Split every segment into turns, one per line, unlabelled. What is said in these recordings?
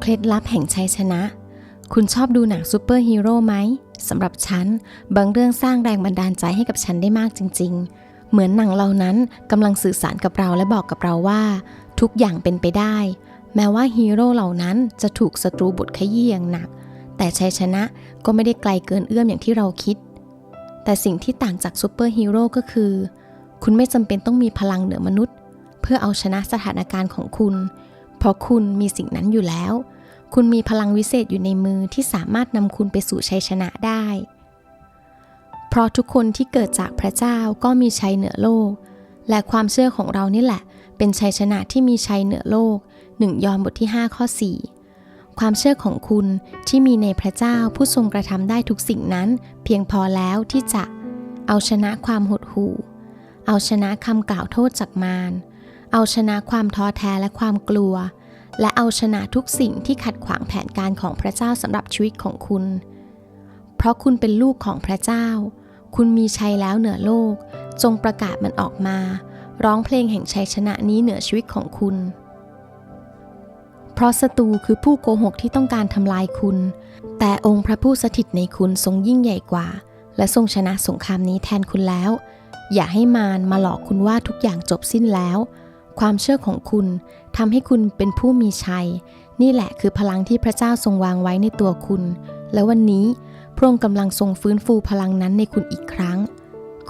เคล็ดลับแห่งชัยชนะ คุณชอบดูหนังซูเปอร์ฮีโร่ไหมสำหรับฉัน บางเรื่องสร้างแรงบันดาลใจให้กับฉันได้มากจริง ๆ เหมือนหนังเหล่านั้นกำลังสื่อสารกับเราและบอกกับเราว่า ทุกอย่างเป็นไปได้ แม้ว่าฮีโร่เหล่านั้นจะถูกศัตรูบดขยี้อย่างหนัก แต่ชัยชนะก็ไม่ได้ไกลเกินเอื้อมอย่างที่เราคิด แต่สิ่งที่ต่างจากซูเปอร์ฮีโร่ก็คือ คุณไม่จำเป็นต้องมีพลังเหนือมนุษย์ เพื่อเอาชนะสถานการณ์ของคุณ เพราะคุณมีสิ่งนั้นอยู่แล้ว คุณมีพลังวิเศษอยู่ในมือที่สามารถนำคุณไปสู่ชัยชนะได้ เพราะทุกคนที่เกิดจากพระเจ้าก็มีชัยเหนือโลก และความเชื่อของเรานี่แหละ เป็นชัยชนะที่มีชัยเหนือโลกหนึ่งยอห์นบทที่ 5 ข้อ 4 ความเชื่อของคุณที่มีในพระเจ้าผู้ทรงกระทำได้ทุกสิ่งนั้น เพียงพอแล้วที่จะเอาชนะความหดหู่ เอาชนะคำกล่าวโทษจากมาร เอาชนะความท้อแท้และความกลัว และเอาชนะทุกสิ่งที่ขัดขวางแผนการของพระเจ้าสำหรับชีวิตของคุณ เพราะคุณเป็นลูกของพระเจ้า คุณมีชัยแล้วเหนือโลก จงประกาศมันออกมา ร้องเพลงแห่งชัยชนะนี้เหนือชีวิตของคุณ เพราะศัตรูคือผู้โกหกที่ต้องการทำลายคุณ แต่องค์พระผู้สถิตในคุณทรงยิ่งใหญ่กว่า และทรงชนะสงครามนี้แทนคุณแล้ว อย่าให้มารมาหลอกคุณว่าทุกอย่างจบสิ้นแล้ว ความเชื่อของคุณทำให้คุณเป็นผู้มีชัย นี่แหละคือพลังที่พระเจ้าทรงวางไว้ในตัวคุณ และวันนี้พระองค์กำลังทรงฟื้นฟูพลังนั้นในคุณอีกครั้ง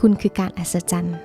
คุณคือการอัศจรรย์